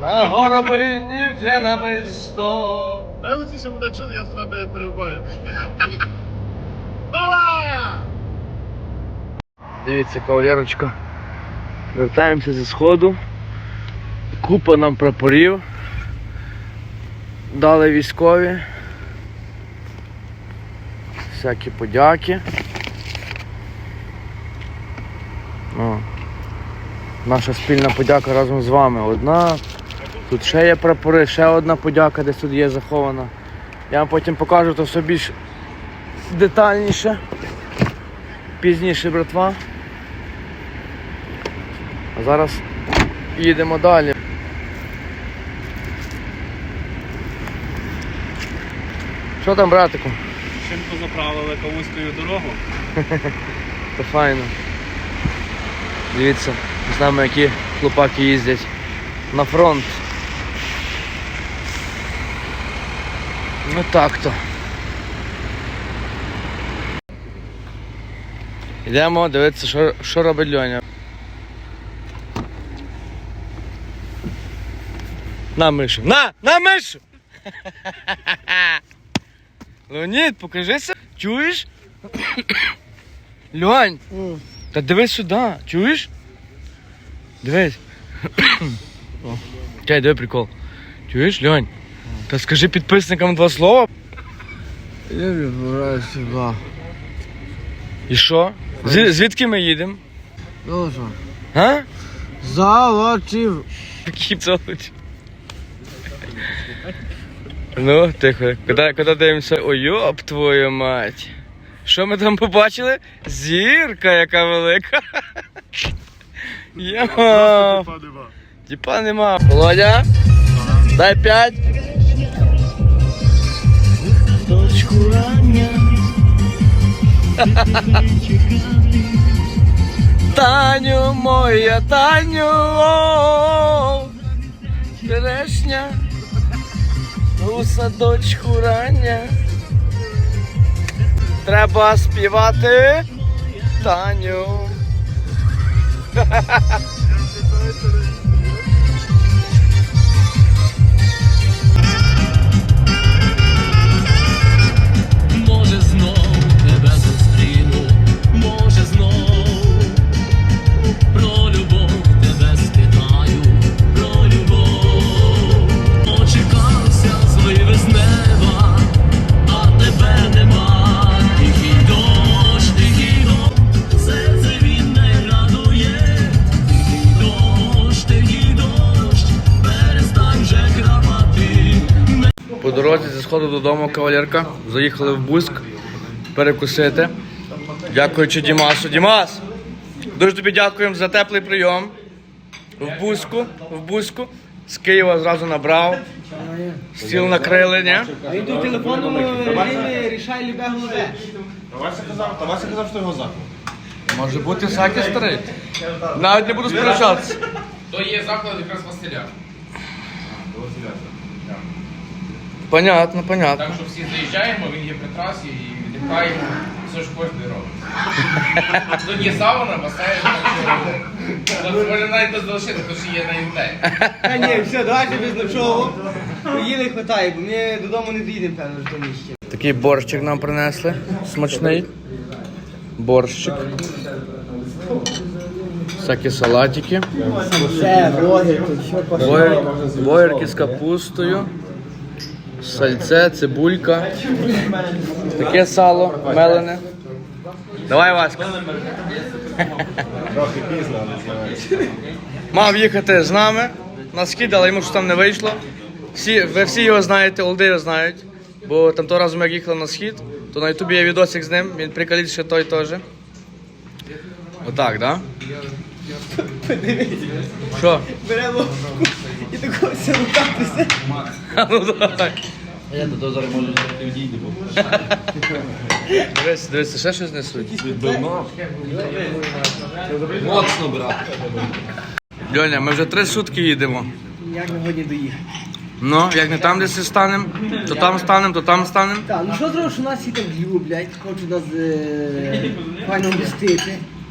На горобині вже намисто. Та оці ще буде чути, я з вами перебуваю. Ола! Дивіться, кавалерочка. Вертаємося зі сходу. Купа нам прапорів. Дали військові. Всякі подяки. О. Наша спільна подяка разом з вами. Одна. Тут ще є прапори, ще одна подяка, десь тут є захована. Я вам потім покажу то все більш детальніше. Пізніше, братва. А зараз їдемо далі. Що там, братику? Шинку заправили кавузькою дорогу. Це файно. Дивіться, з нами які хлопаки їздять на фронт. Ну так то. Йдемо дивитися, що, що робить Льоня. На мишу. На! На мишу! Леонід, покажися. Чуєш? Льонь! Та дивись сюди, чуєш? Дивись. Чай, диви прикол. Чуєш, Льонь? Та скажи підписникам два слова. Я відбираю сюди. І що? Звідки ми їдемо? Ну що? А? Золотів. Які цолочі. Ну, тихо. Куди, куди дивимося? Ой, йоп твою мать. Що ми там побачили? Зірка яка велика. Йо. Тіпа нема. Володя, дай п'ять. Точку рання. Таню моя, Таню, о, черешня, у садочку рання. Треба співати Таню. По дорозі зі сходу додому кавалерка. Заїхали в Буск перекусити. Дякуючи Дімасу. Дімас! Дуже тобі дякуємо за теплий прийом. В Буску, в Буску. З Києва зразу набрав. Стіл накрили, ні? Він тут телефоном рішає рішає любе голове. Вася казав, що його заклад. Може бути всякий старий. Навіть не буду сперечатися. То є заклад якраз Василя. Понятно, понятно. Так що всі заїжджаємо, він є при трасі і віддихаємо. Все ж кожен робить. Тут є сауна, басейн, так що навіть не залишити, тому що є на інтелі. Та ні, все, давайте без нічого. Поїли хватає, бо ми додому не доїдемо, певно, ж до місця. Такий борщик нам принесли. Смачний. Борщик. Всякі салатики. Все, блогер, тут що боєрки з капустою, сальце, цибулька, таке сало мелене. Давай, Васька. Трохи пізно, але. Мав їхати з нами на схід, але йому ж там не вийшло. Всі, ви всі його знаєте, олди його знають. Бо там того разу, як їхали на схід, то на ютубі є відосик з ним, він приколіт ще той теж. Отак, да? Що? бере ложку і такого все рукатися. А, Ну давай. Я до того зараз можу не відійти, бо Дивись, дивись, ще щось несуть. відбивно. Моцно, брат. Льоня, ми вже три сутки їдемо. Як на годі доїхати. Ну, як не там десь станемо, то там станемо, то там станемо. Так, ну що зробиш, що нас всі так люблять, хочуть нас е, файно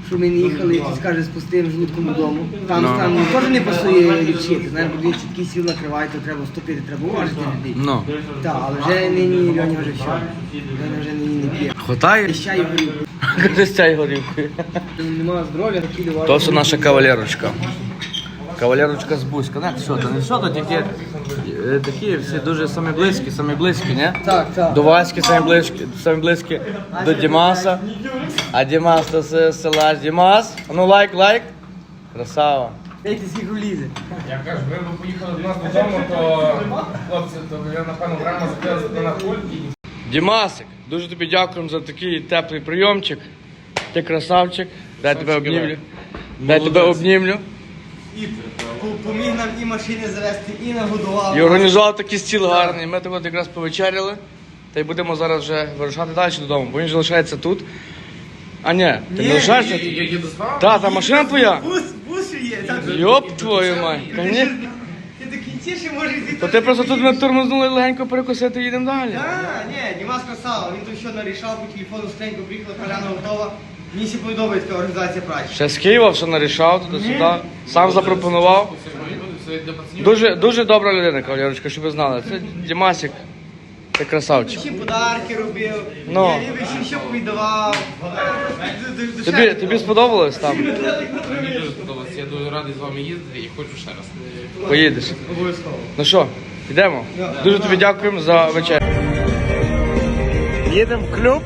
що ми не їхали, ти скажеш, з пустим желудком додому. Там No. там теж не пасує лічити. Знаєш, бо він чіткий сіл накриває, то треба вступити, треба уважити людей. Ну. Так, але вже нині Льоні вже все. Льоня вже нині не п'є. Хватає? Ще й горів. Каже, з цією горівкою. Немає здоров'я, такі. То все наша кавалерочка. Кавалерочка з Бузька. Не, що то, не що то, тільки е, такі всі дуже самі близькі, самі близькі, ні? Так, так. До Васьки самі близькі, самі близькі, до Дімаса. А Дімас то з села Дімас. А Ну лайк, лайк. Красава. Дайте скільки влізе. Я кажу, ви б поїхали до нас додому, то хлопці, то ви напевно грама закрили на пульт Дімасик, дуже тобі дякуємо за такий теплий прийомчик. Ти красавчик. Дай тебе обнімлю. Дай тебе обнімлю. І поміг нам і машини завести, і нагодував. І організував такий стіл гарний. Ми тут якраз повечеряли. Та й будемо зараз вже вирушати далі додому, бо він же лишається тут. А ні, ти не лишаєшся тут? я їду з вами. Та, та машина твоя. Бус, бус ще є. так. Йоп твою мать. Конечно. Ти до кінці може йти. То ти просто тут ми тормознули легенько перекусити і їдемо далі. А, ні, Дімас красава, він тут що нарішав по телефону скриньку, приїхала, поляна готова. Мені ще подобається така організація праці. Ще з Києва все нарішав туди-сюди. Сам запропонував. Дуже, дуже добра людина, кавалерочка, щоб ви знали. Це Дімасик. Ти красавчик. Всі подарки робив, Ну. я ніби всім що повідавав. Тобі, тобі сподобалось там? Мені дуже сподобалося. Я дуже радий з вами їздити і хочу ще раз. Поїдеш. Обов'язково. Ну що, йдемо? Дуже тобі дякуємо за вечерю. Їдемо в клуб.